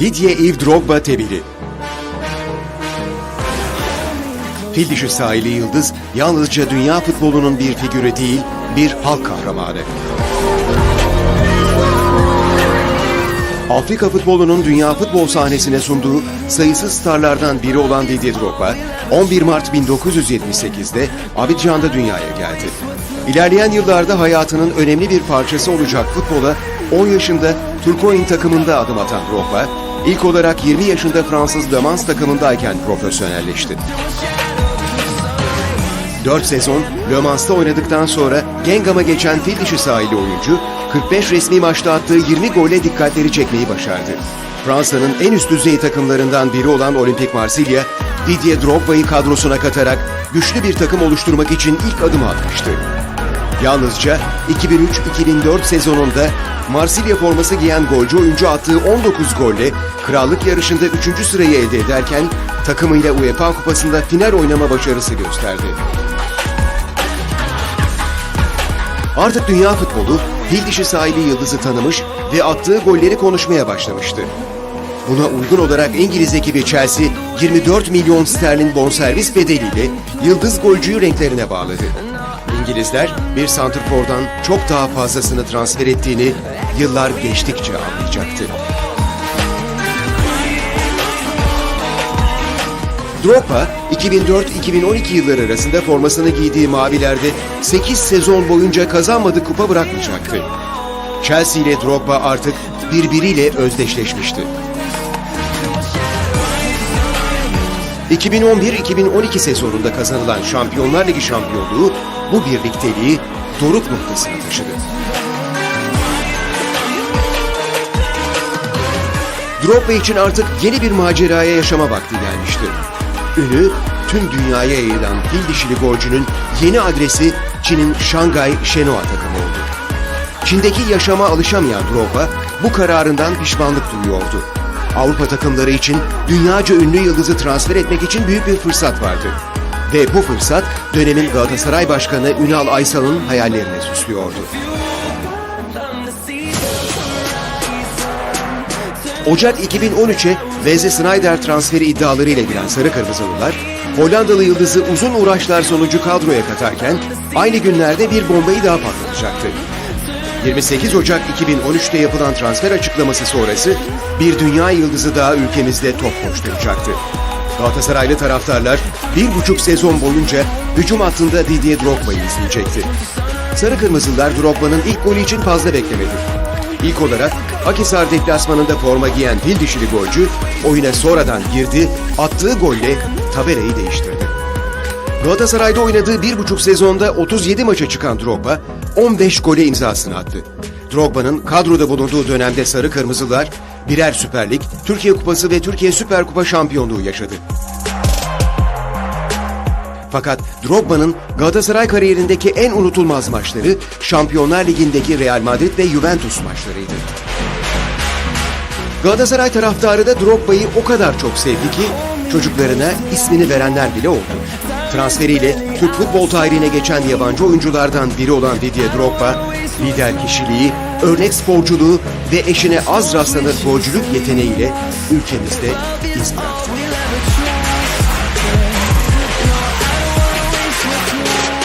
Didier Yves Drogba tebili. Fil dişi sahili yıldız yalnızca dünya futbolunun bir figürü değil, bir halk kahramanı. Afrika futbolunun dünya futbol sahnesine sunduğu sayısız starlardan biri olan Didier Drogba, 11 Mart 1978'de Abidjan'da dünyaya geldi. İlerleyen yıllarda hayatının önemli bir parçası olacak futbola 10 yaşında Turcoing takımında adım atan Drogba, ilk olarak 20 yaşında Fransız Le Mans takımındayken profesyonelleşti. 4 sezon Le Mans'ta oynadıktan sonra Gengam'a geçen fil dişi sahili oyuncu 45 resmi maçta attığı 20 golle dikkatleri çekmeyi başardı. Fransa'nın en üst düzey takımlarından biri olan Olimpik Marsilya, Didier Drogba'yı kadrosuna katarak güçlü bir takım oluşturmak için ilk adımı atmıştı. Yalnızca 2003-2004 sezonunda Marsilya forması giyen golcü oyuncu attığı 19 golle krallık yarışında 3. sırayı elde ederken takımıyla UEFA Kupası'nda final oynama başarısı gösterdi. Artık dünya futbolu fil dişi sahibi yıldızı tanımış ve attığı golleri konuşmaya başlamıştı. Buna uygun olarak İngiliz ekibi Chelsea 24 milyon sterlin bonservis bedeliyle yıldız golcüyü renklerine bağladı. İngilizler bir santrfordan çok daha fazlasını transfer ettiğini yıllar geçtikçe anlayacaktı. Drogba 2004-2012 yılları arasında formasını giydiği mavilerde 8 sezon boyunca kazanmadığı kupa bırakmayacaktı. Chelsea ile Drogba artık birbiriyle özdeşleşmişti. 2011-2012 sezonunda kazanılan Şampiyonlar Ligi şampiyonluğu bu birlikteliği doruk noktasına taşıdı. Drogba için artık yeni bir maceraya yaşama vakti gelmişti. Ünü tüm dünyaya yayılan fil dişili golcünün yeni adresi Çin'in Şangay Shenhua takımı oldu. Çin'deki yaşama alışamayan Drogba bu kararından pişmanlık duyuyordu. Avrupa takımları için dünyaca ünlü yıldızı transfer etmek için büyük bir fırsat vardı. Ve bu fırsat dönemin Galatasaray Başkanı Ünal Aysal'ın hayallerini süslüyordu. Ocak 2013'e Wesley Sneijder transferi iddialarıyla giren Sarı Kırmızılılar, Hollandalı yıldızı uzun uğraşlar sonucu kadroya katarken aynı günlerde bir bombayı daha patlatacaktı. 28 Ocak 2013'te yapılan transfer açıklaması sonrası bir dünya yıldızı daha ülkemizde top koşturacaktı. Galatasaraylı taraftarlar bir buçuk sezon boyunca hücum hattında Didier Drogba'yı izleyecekti. Sarı Kırmızılar Drogba'nın ilk golü için fazla beklemedi. İlk olarak Akhisar deplasmanında forma giyen fil dişili golcü oyuna sonradan girdi, attığı golle tabelayı değiştirdi. Galatasaray'da oynadığı bir buçuk sezonda 37 maça çıkan Drogba 15 gole imzasını attı. Drogba'nın kadroda bulunduğu dönemde Sarı Kırmızılar birer Süper Lig, Türkiye Kupası ve Türkiye Süper Kupa şampiyonluğu yaşadı. Fakat Drogba'nın Galatasaray kariyerindeki en unutulmaz maçları Şampiyonlar Ligi'ndeki Real Madrid ve Juventus maçlarıydı. Galatasaray taraftarı da Drogba'yı o kadar çok sevdi ki çocuklarına ismini verenler bile oldu. Transferiyle Türk futbol tarihine geçen yabancı oyunculardan biri olan Didier Drogba, lider kişiliği, örnek sporculuğu ve eşine az rastlanır golcülük yeteneğiyle ülkemizde iz bıraktı.